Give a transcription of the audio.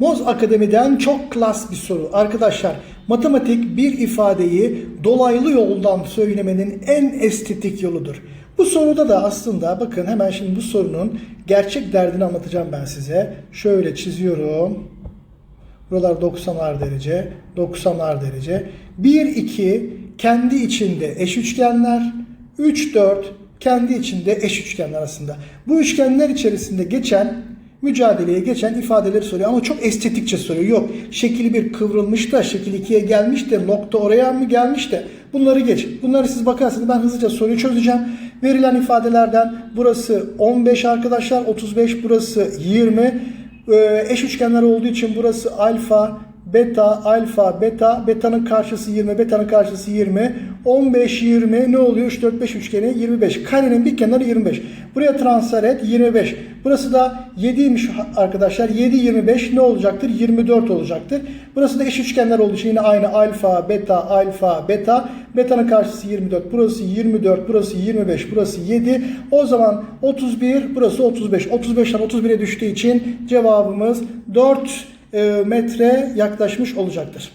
Moz Akademi'den çok klas bir soru. Arkadaşlar matematik bir ifadeyi dolaylı yoldan söylemenin en estetik yoludur. Bu soruda da aslında bakın hemen şimdi bu sorunun gerçek derdini anlatacağım ben size. Şöyle çiziyorum. Buralar 90'ar derece, 90'ar derece. 1, 2 kendi içinde eş üçgenler. 3, 4 kendi içinde eş üçgenler aslında. Bu üçgenler içerisinde geçen, mücadeleye geçen ifadeleri soruyor. Ama çok estetikçe soruyor. Yok şekil 1 kıvrılmış da şekil 2'ye gelmiş de nokta oraya mı gelmiş de bunları geç. Bunları siz bakarsanız ben hızlıca soruyu çözeceğim. Verilen ifadelerden burası 15 arkadaşlar, 35 burası 20. Ee, eş üçgenler olduğu için burası alfa, beta, alfa, beta. Beta'nın karşısı 20, beta'nın karşısı 20. 15, 20 ne oluyor? 3, 4, 5 üçgeni 25. Karenin bir kenarı 25. Buraya transfer et 25. Burası da 7'ymiş arkadaşlar. 7, 25 ne olacaktır? 24 olacaktır. Burası da eş üçgenler olduğu için yine aynı alfa, beta, alfa, beta. Beta'nın karşısı 24. Burası 24, burası 25, burası 7. O zaman 31, burası 35. 35'ten 31'e düştüğü için cevabımız 4 e, metre yaklaşmış olacaktır.